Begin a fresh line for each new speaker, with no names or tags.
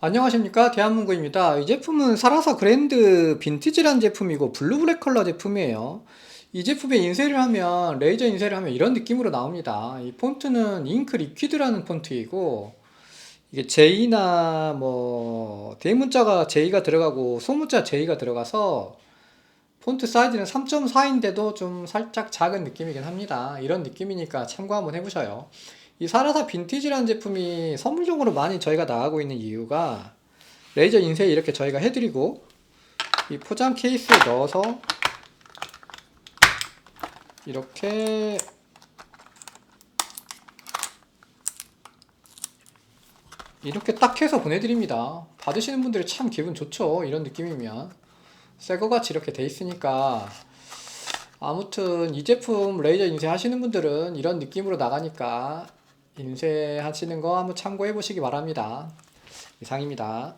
안녕하십니까 대한문구입니다. 이 제품은 사라사 그랜드 빈티지라는 제품이고 블루블랙 컬러 제품이에요. 이 제품에 인쇄를 하면 레이저 인쇄를 하면 이런 느낌으로 나옵니다. 이 폰트는 잉크 리퀴드라는 폰트이고 이게 J나 뭐 대문자가 J가 들어가고 소문자 J가 들어가서 폰트 사이즈는 3.4인데도 좀 살짝 작은 느낌이긴 합니다. 이런 느낌이니까 참고 한번 해보셔요. 이 사라사 빈티지라는 제품이 선물용으로 많이 저희가 나가고 있는 이유가 레이저 인쇄 이렇게 저희가 해드리고 이 포장 케이스에 넣어서 이렇게 이렇게 딱 해서 보내드립니다. 받으시는 분들이 참 기분 좋죠. 이런 느낌이면 새거 같이 이렇게 돼 있으니까 아무튼 이 제품 레이저 인쇄 하시는 분들은 이런 느낌으로 나가니까 인쇄하시는 거 한번 참고해 보시기 바랍니다. 이상입니다.